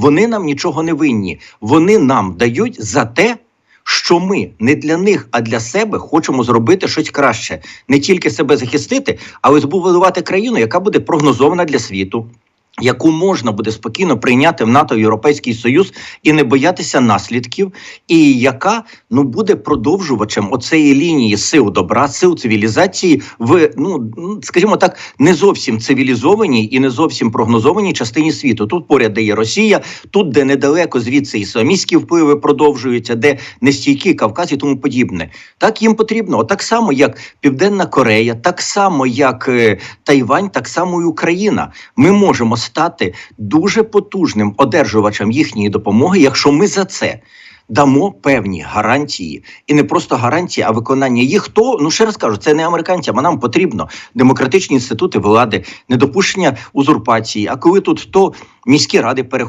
Вони нам нічого не винні. Вони нам дають за те, що ми не для них, а для себе хочемо зробити щось краще, не тільки себе захистити, але збудувати країну, яка буде прогнозована для світу. Яку можна буде спокійно прийняти в НАТО і Європейський Союз і не боятися наслідків, і яка ну буде продовжувачем оцеї лінії сил добра, сил цивілізації в ну скажімо так, не зовсім цивілізованій і не зовсім прогнозованій частині світу. Тут поряд де є Росія, тут де недалеко звідси ісламістські впливи продовжуються, де нестійкий Кавказ і тому подібне. Так їм потрібно, отак само, як Південна Корея, так само як е, Тайвань, так само і Україна. Ми можемо стати дуже потужним одержувачем їхньої допомоги, якщо ми за це. Дамо певні гарантії, і не просто гарантії, а виконання їх. То ну ще раз кажу, це не американцям. А нам потрібно демократичні інститути влади, недопущення узурпації. А коли тут то міські ради переходять.